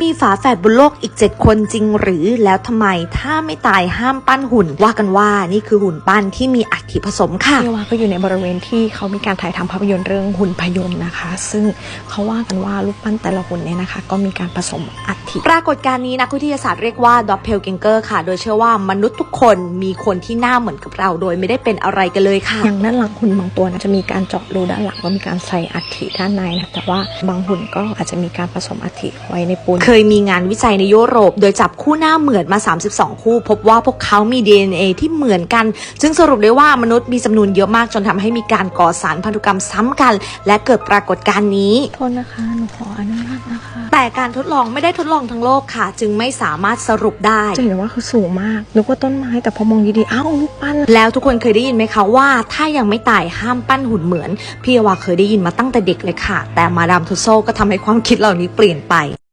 มีฝาแฝดบนโลกอีก 7 คนจริงหรือแล้วทำไมถ้าไม่ตายห้ามปั้นหุ่น ว่ากันว่านี่คือหุ่นปั้นที่มีอัฐิผสมค่ะเรียกว่าก็อยู่ในบริเวณที่เขามีการถ่ายทำภาพยนตร์เรื่องหุ่นพยนต์นะคะ ซึ่งเขาว่ากันว่ารูปปั้นแต่ละหุ่นเนี่ยนะคะ ก็มีการผสมอัฐิปรากฏการณ์นี้นักวิทยาศาสตร์เรียกว่าดอปเพลเกงเกอร์ค่ะ โดยเชื่อว่ามนุษย์ทุกคนมีคนที่หน้าเหมือนกับเรา โดยไม่ได้เป็นอะไรกันเลยค่ะอย่างด้านหลังหุ่นบางตัวนะจะมีการเจาะรูด้านหลังว่ามีการใส่อัฐิด้านในนะแต่ว่าบางหุ่นก็อาจจะมีการผสมอัฐิไว้ในปูนเคยมีงานวิจัยในยุโรป โดยจับคู่หน้าเหมือนมา 32 คู่ พบว่าพวกเขามี DNA ที่เหมือนกันซึ่งสรุปได้ว่ามนุษย์มีจำนวนเยอะมากจนทำให้มีการก่อสารพันธุกรรมซ้ำกัน และเกิดปรากฏการณ์นี้โทษนะคะหนูขออนุญาตนะคะ แต่การทดลองไม่ได้ทดลองทั้งโลกค่ะ จึงไม่สามารถสรุปได้จะเห็นว่าคือสูงมากนึกว่าต้นไม้แต่พอมองดีๆอ้าวรูปปั้นแล้วทุกคนเคยได้ยินไหมคะว่า ถ้ายังไม่ตายห้ามปั้นหุ่นเหมือนพี่อวาเคยได้ยินมาตั้งแต่เด็กเลยค่ะ แต่มาดามทุสโซก็ทำให้ความคิดเหล่านี้เปลี่ยนไป